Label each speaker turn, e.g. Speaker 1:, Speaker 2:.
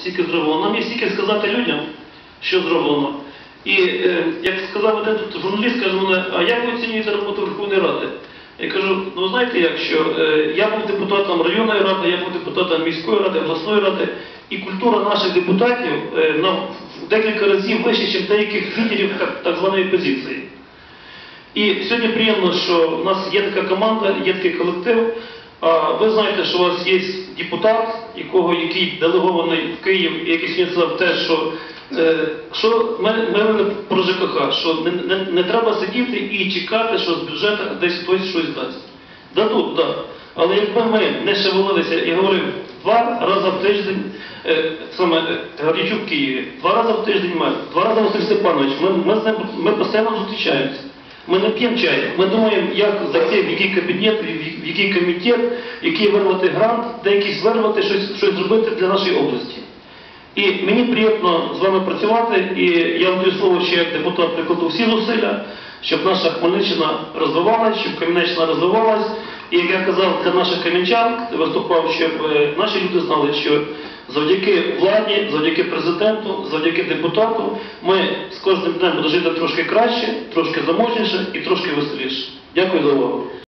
Speaker 1: стільки зроблено. Нам є стільки сказати людям, що зроблено. І е, як сказав один тут журналіст, каже мене, а як ви оцінюєте роботу Верховної Ради? Я кажу, ну знаєте як, що е, я був депутатом районної ради, я був депутатом міської ради, обласної ради, і культура наших депутатів е, нам в декілька разів вища, ніж деяких лідерів так, так званої опозиції. І сьогодні приємно, що в нас є така команда, є такий колектив. А ви знаєте, що у вас є депутат, якого, який делегований в Київ, який сьогодні сказав те, що, е, що ми, ми про ЖКХ, що не, не, не треба сидіти і чекати, що з бюджету десь хтось щось дасть. Дадуть, так. Але якби ми не шевелилися і говорив два рази в тиждень, е, саме е, в Києві, два рази в тиждень мер, два рази Василь Степанович, ми, ми, з ми постійно зустрічаємося. Ми не п'ємо чай, ми думаємо, як зайти в який кабінет, в який комітет, який вирвати грант, де якийсь вирвати, щось, щось зробити для нашої області. І мені приємно з вами працювати, і я вам слово ще як депутат прикладу всі зусилля, щоб наша Хмельниччина розвивалась, щоб Кам'янеччина розвивалась. І як я казав для наших кам'янчан, виступав, щоб е, наші люди знали, що завдяки владі, завдяки президенту, завдяки депутату, ми з кожним днем будемо жити трошки краще, трошки заможніше і трошки веселіше. Дякую за увагу.